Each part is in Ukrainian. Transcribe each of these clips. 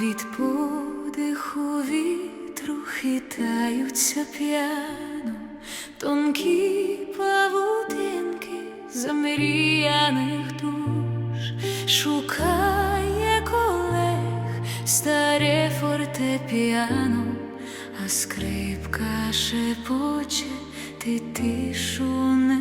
Від подиху вітру хитаються п'яно, тонкі павутинки замріяних душ, шукає колег старе фортепіано, а скрипка шепоче ти тишу.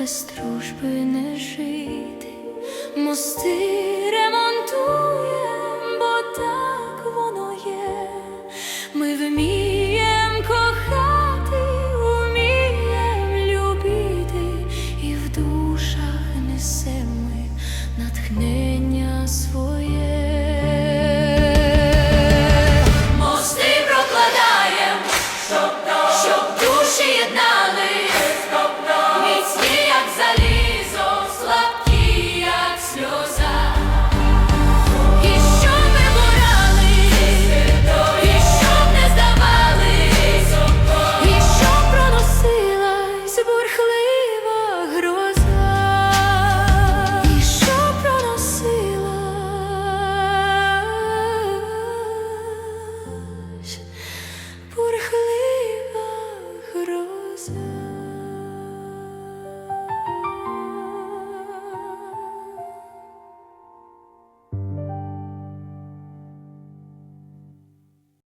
без дружби не жити, мости ремонт. Jesus.